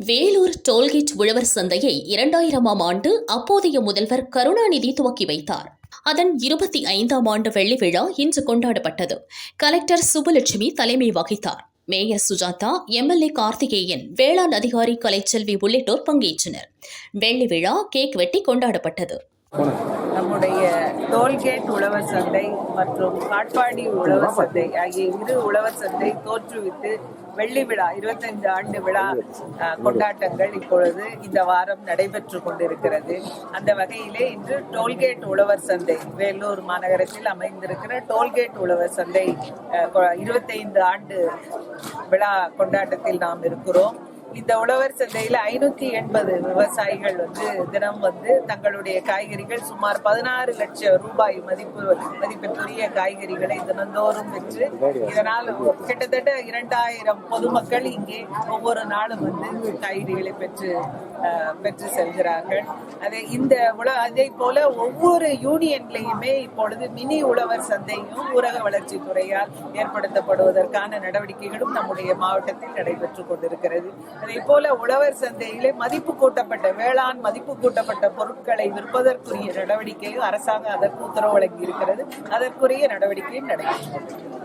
Vellore tollgate உழவர் சந்தையை இரண்டாயிரமாம் ஆண்டு அப்போதைய முதல்வர் கருணாநிதி துவக்கி வைத்தார். அதன் இருபத்தி ஐந்தாம் ஆண்டு வெள்ளி விழா இன்று கொண்டாடப்பட்டது. கலெக்டர் சுப்புலட்சுமி தலைமை வகித்தார். மேயர் சுஜாதா எம்எல்ஏ கார்த்திகேயன் வேளாண் அதிகாரி கலைச்செல்வி உள்ளிட்டோர் பங்கேற்றனர். வெள்ளி விழா கேக் வெட்டி கொண்டாடப்பட்டது. நம்முடைய டோல்கேட் உழவர் சந்தை மற்றும் காட்பாடி உழவர் சந்தை ஆகிய இரு உழவர் சந்தை தோற்றுவித்து வெள்ளி விழா இருபத்தைந்து ஆண்டு விழா கொண்டாட்டங்கள் இப்பொழுது இந்த வாரம் நடைபெற்று கொண்டிருக்கிறது. அந்த வகையிலே இன்று டோல்கேட் உழவர் சந்தை வேலூர் மாநகரத்தில் அமைந்திருக்கிற டோல்கேட் உழவர் சந்தை அஹ், இருபத்தைந்து ஆண்டு விழா கொண்டாட்டத்தில் நாம் இருக்கிறோம். இந்த உழவர் சந்தையில ஐநூத்தி எண்பது விவசாயிகள் வந்து தினம் வந்து தங்களுடைய காய்கறிகள் சுமார் பதினாறு லட்சம் ரூபாய் மதிப்பு மதிப்பிற்குரிய காய்கறிகளை தினந்தோறும் பெற்று இதனால் கிட்டத்தட்ட இரண்டாயிரம் பொதுமக்கள் இங்கே ஒவ்வொரு நாளும் வந்து காய்கறிகளை பெற்று அஹ், பெற்று செல்கிறார்கள். அதே இந்த உல அதே போல ஒவ்வொரு யூனியன்லையுமே இப்பொழுது மினி உழவர் சந்தையும் ஊரக வளர்ச்சித்துறையால் ஏற்படுத்தப்படுவதற்கான நடவடிக்கைகளும் நம்முடைய மாவட்டத்தில் நடைபெற்றுக் கொண்டிருக்கிறது. அதே போல உழவர் சந்தையிலே மதிப்பு கூட்டப்பட்ட வேளாண் மதிப்பு கூட்டப்பட்ட பொருட்களை விற்பதற்குரிய நடவடிக்கையும் அரசாங்கம் அதற்கு உத்தரவு வழங்கி இருக்கிறது அதற்குரிய நடவடிக்கையும் நடைபெற்று